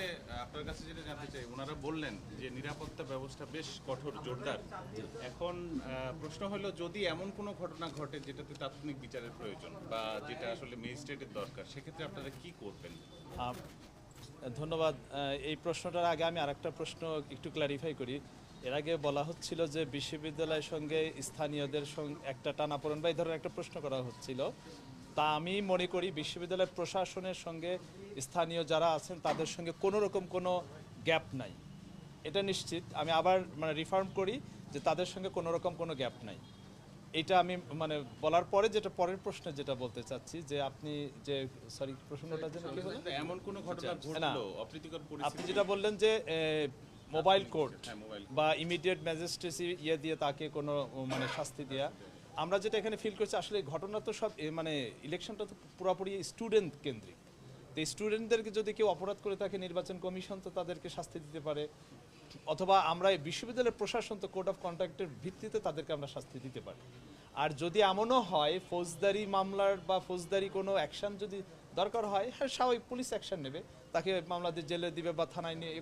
ক্ষেত্রে আপনার কাছে যেটা জানতে চাই, ওনারা বললেন যে নিরাপত্তা ব্যবস্থা বেশ কঠোর, জোরদার। এখন প্রশ্ন হলো, যদি এমন কোনো ঘটনা ঘটে যেটাতে তাৎক্ষণিক বিচারের প্রয়োজন বা যেটা আসলে ম্যাজিস্ট্রেটের দরকার, সেক্ষেত্রে আপনারা কি করবেন? ধন্যবাদ। এই প্রশ্নটার আগে আমি আরেকটা প্রশ্ন একটু ক্ল্যারিফাই করি। এর আগে বলা হচ্ছিল যে বিশ্ববিদ্যালয়ের সঙ্গে স্থানীয়দের সঙ্গে একটা টানাপোড়েন বা এই ধরনের একটা প্রশ্ন করা হচ্ছিল। তা আমি মনে করি বিশ্ববিদ্যালয় প্রশাসনের সঙ্গে স্থানীয় যারা আছেন তাদের সঙ্গে কোনো রকম কোনো গ্যাপ নাই। এটা নিশ্চিত। আমি আবার মানে রিফার্ম করি যে তাদের সঙ্গে কোনো রকম কোনো গ্যাপ নাই। এটা আমি মানে বলার পরে যেটা পরের প্রশ্নে যেটা বলতে চাচ্ছি যে আপনি যে সরি প্রশ্নটা যেন কি এমন কোনো ঘটনা আচ্ছা, ঘটলো অপ্রীতিকর পরিস্থিতি? আপনি যেটা বললেন যে মোবাইল কোর্ট হ্যাঁ, বা ইমিডিয়েট ম্যাজিস্ট্রেসি ইয়ে দিয়ে তাকে কোনো মানে শাস্তি দেওয়া আমরা যেটা এখানে ফিল করছি, আসলে ঘটনা তো সব মানে ইলেকশনটা তো পুরোপুরি স্টুডেন্ট কেন্দ্রিক। তো স্টুডেন্টদেরকে যদি কেউ অপরাধ করে থাকে, নির্বাচন কমিশন তো তাদেরকে শাস্তি দিতে পারে। অথবা আমরা বিশ্ববিদ্যালয়ের প্রশাসন তো কোড অফ কন্ডাক্টের ভিত্তিতে তাদেরকে আমরা শাস্তি দিতে পারি। আর যদি এমনও হয়, ফৌজদারি মামলার বা ফৌজদারি কোনো অ্যাকশন যদি দরকার হয় হ্যাঁ স্বাভাবিক পুলিশ অ্যাকশন নেবে। তাকে মামলা জেলে দিবে বা থানায় নিয়ে